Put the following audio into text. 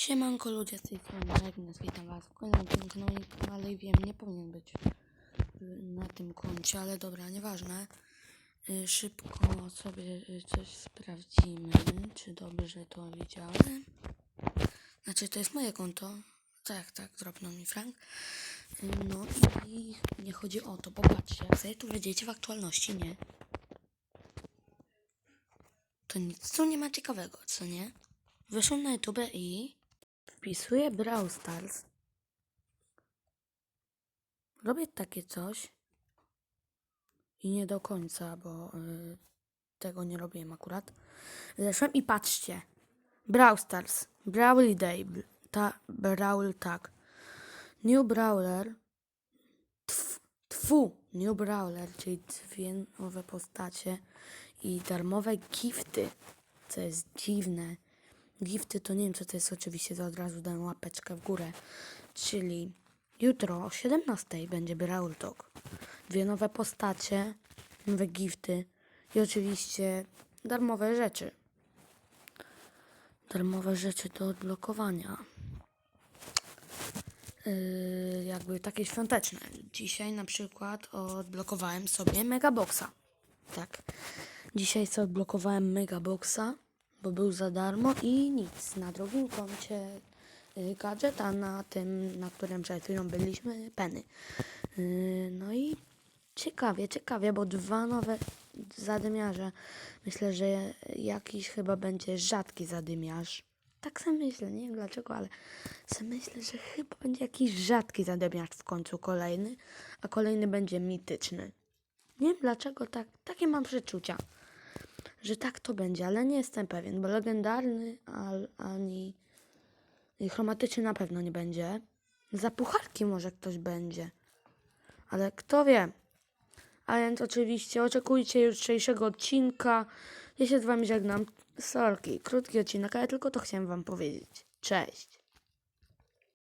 Siemanko ludzie z tej strony Agnes, witam was w kolejnym odcinku na moim i wiem, nie powinien być y, na tym koncie, ale dobra, nieważne. Y, Szybko sobie y, coś sprawdzimy, czy dobrze to widziałem. Znaczy, to jest moje konto. Tak, tak, dropnął mi Frank. No i nie chodzi o to, popatrzcie, jak sobie tu wejdziecie w aktualności, nie? To nic tu nie ma ciekawego, co nie? Wyszłam na YouTube i wpisuję Brawl Stars. Robię takie coś. I nie do końca, bo y, tego nie robiłem akurat. Zeszłem i patrzcie. Brawl Stars. Brawl Day. Ta, Brawl tak. New Brawler. Tf, tfu. New Brawler, czyli dwie nowe postacie i darmowe gifty. Co jest dziwne. Gifty to nie wiem co to jest oczywiście, to od razu dam łapeczkę w górę. Czyli jutro o 17 będzie Brawl Talk. Dwie nowe postacie, nowe gifty i oczywiście darmowe rzeczy. Darmowe rzeczy do odblokowania. Yy, jakby takie świąteczne. Dzisiaj na przykład odblokowałem sobie Megaboxa. Tak. Dzisiaj sobie odblokowałem Megaboxa, bo był za darmo i nic. Na drugim koncie y, gadżet, a na tym, na którym przed chwilą byliśmy, peny. Yy, no i ciekawie, ciekawie, bo dwa nowe zadymiarze. Myślę, że jakiś chyba będzie rzadki zadymiarz. Tak sobie myślę, nie wiem dlaczego, ale sobie myślę, że chyba będzie jakiś rzadki zadymiarz w końcu kolejny, a kolejny będzie mityczny. Nie wiem dlaczego tak, takie mam przeczucia, że tak to będzie, ale nie jestem pewien, bo legendarny ani chromatyczny na pewno nie będzie. Za pucharki może ktoś będzie, ale kto wie. A więc oczywiście oczekujcie jutrzejszego odcinka. Ja się z wami żegnam. Sorki, krótki odcinek, ale tylko to chciałem wam powiedzieć. Cześć.